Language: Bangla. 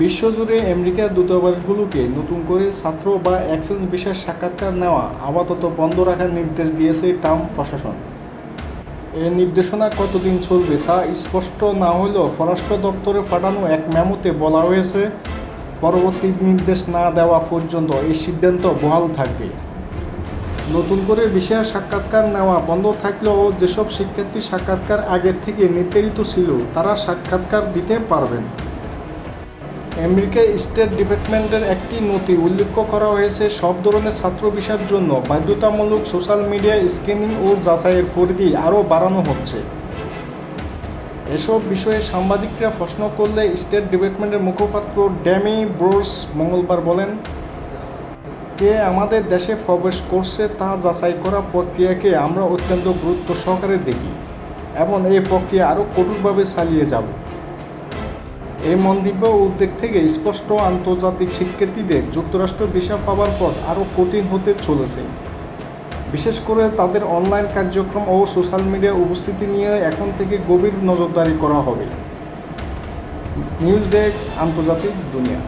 বিশ্বজুড়ে আমেরিকার দূতাবাসগুলোকে নতুন করে ছাত্র বা এক্সচেঞ্জ বিষয়ের সাক্ষাৎকার নেওয়া আপাতত বন্ধ রাখার নির্দেশ দিয়েছে ট্রাম্প প্রশাসন। এই নির্দেশনা কতদিন চলবে তা স্পষ্ট না হলেও স্বরাষ্ট্র দপ্তরে পাঠানো এক মেমোতে বলা হয়েছে, পরবর্তী নির্দেশ না দেওয়া পর্যন্ত এই সিদ্ধান্ত বহাল থাকবে। নতুন করে বিষয়ের সাক্ষাৎকার নেওয়া বন্ধ থাকলেও যেসব শিক্ষার্থী সাক্ষাৎকার আগের থেকে নির্ধারিত ছিল, তারা সাক্ষাৎকার দিতে পারবেন। আমেরিকা স্টেট ডিপার্টমেন্টের একটি নথি উল্লেখ করা হয়েছে সব ধরনের ছাত্র ভিসার জন্য। বাধ্যতামূলক সোশ্যাল মিডিয়া স্ক্যানিং ও যাচাইয়ের পরিধি আরও বাড়ানো হচ্ছে। এসব বিষয়ে সাংবাদিকরা প্রশ্ন করলে স্টেট ডিপার্টমেন্টের মুখপাত্র ড্যামি ব্রোস মঙ্গলবার বলেন, কে আমাদের দেশে প্রবেশ করছে তা যাচাই করা প্রক্রিয়াকে আমরা অত্যন্ত গুরুত্ব সহকারে দেখি এবং এই প্রক্রিয়া আরও কঠোরভাবে চালিয়ে যাব। এই মন্তব্য উদ্যোগ থেকে স্পষ্ট আন্তর্জাতিক শিক্ষার্থীদের যুক্তরাষ্ট্র ভিসা পাওয়ার পথ আরও কঠিন হতে চলেছে। বিশেষ করে তাদের অনলাইন কার্যক্রম ও সোশ্যাল মিডিয়া উপস্থিতি নিয়ে এখন থেকে গভীর নজরদারি করা হবে। নিউজ ডেস্ক, আন্তর্জাতিক দুনিয়া।